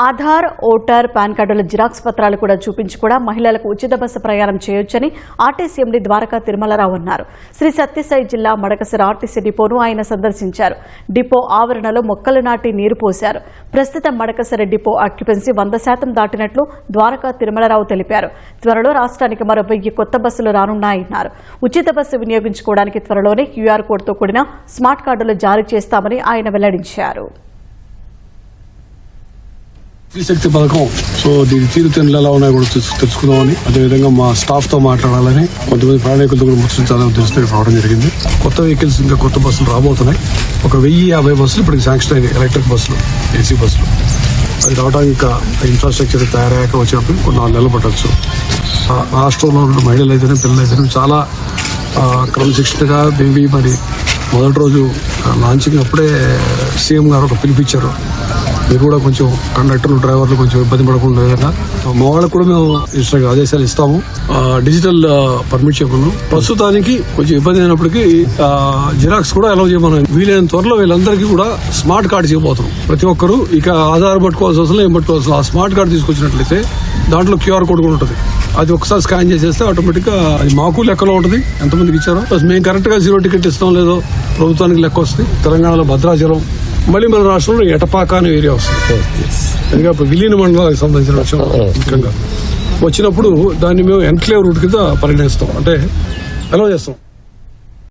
Aadhaar voter pan కార్డుల xerox పత్రాలు కూడా చూపించి కూడా మహిళలకు ఉచిత బస్సు ప్రయాణం చేయొచ్చని ఆర్టీసీ ఎండి ద్వారకా తిరుమలరావు అన్నారు. శ్రీ సత్యసాయి జిల్లా మడకసిర ఆర్టీసీ డిపోను ఆయన సందర్శించారు. డిపో ఆవరణలో మొక్కలు నాటి నీరు పోశారు. ప్రస్తుతం మడకసిర డిపో ఆక్యుపెన్సీ వంద శాతం దాటినట్లు ద్వారకా తిరుమలరావు తెలిపారు. త్వరలో రాష్ట్రానికి మరో వెయ్యి కొత్త బస్సులు రానున్నాయన్నారు. ఉచిత బస్సు వినియోగించుకోవడానికి త్వరలోనే క్యూఆర్ కోడ్తో కూడిన స్మార్ట్ కార్డులు జారీ చేస్తామని ఆయన వెల్లడించారు. శక్తి పథకం. సో దీని తీరుతెన్నులు ఎలా ఉన్నాయో కూడా తెచ్చుకుందామని తెలుసుకుందామని. అదేవిధంగా మా స్టాఫ్తో మాట్లాడాలని కొంతమంది ప్రయాణికులతో కూడా ముచ్చరించాలని ఉద్దేశంతో రావడం జరిగింది. కొత్త వెహికల్స్ ఇంకా కొత్త బస్సులు రాబోతున్నాయి. ఒక వెయ్యి యాభై బస్సులు ఇప్పటికి శాంక్షన్ అయినాయి ఎలక్ట్రిక్ బస్సులు ఏసీ బస్సులు. అది రావడానికి ఇంకా ఇన్ఫ్రాస్ట్రక్చర్ తయారయ్యాక వచ్చినప్పుడు కొన్ని నాలుగు నెలలు పట్టచ్చు. రాష్ట్రంలో ఉన్న మహిళలు అయితేనే పిల్లలు అయితేనే చాలా క్రమశిక్షణగా బేబీ మరి మొదటి రోజు లాంచింగ్ అప్పుడే సీఎం గారు ఒక పిలిపించారు మీరు కూడా కొంచెం కండక్టర్లు డ్రైవర్లు కొంచెం ఇబ్బంది పడకుండా విధంగా మా వాళ్ళకు కూడా మేము ఇష్టంగా ఆదేశాలు ఇస్తాము. డిజిటల్ పర్మిట్ చెప్పను ప్రస్తుతానికి కొంచెం ఇబ్బంది అయినప్పటికీ జిరాక్స్ కూడా అలౌ చేయమని వీలైన త్వరలో వీళ్ళందరికీ కూడా స్మార్ట్ కార్డు చేయబోతున్నాం ప్రతి ఒక్కరు ఇక ఆధార్ పట్టుకోవాల్సిన అవసరం ఏం పట్టుకోవాల్సిన ఆ స్మార్ట్ కార్డు తీసుకొచ్చినట్లయితే దాంట్లో క్యూఆర్ కోడ్ కూడా ఉంటుంది. అది ఒకసారి స్కాన్ చేసేస్తే ఆటోమేటిక్గా అది మాకు లెక్కలో ఉంటుంది. ఎంతమందికి ఇచ్చారో. ప్లస్ మేము కరెక్ట్గా జీరో టికెట్ ఇస్తాం లేదో ప్రభుత్వానికి లెక్క వస్తుంది. తెలంగాణలో భద్రాచలం మళ్ళీ మన రాష్ట్రంలో ఎటపాక అనే ఏరియా వస్తుంది. ఇప్పుడు విలీన మండలానికి సంబంధించిన విషయం ముఖ్యంగా. వచ్చినప్పుడు దాన్ని మేము ఎన్క్లేవ్ రూట్ కింద పరిగణిస్తాం. అంటే ఎలా చేస్తాం.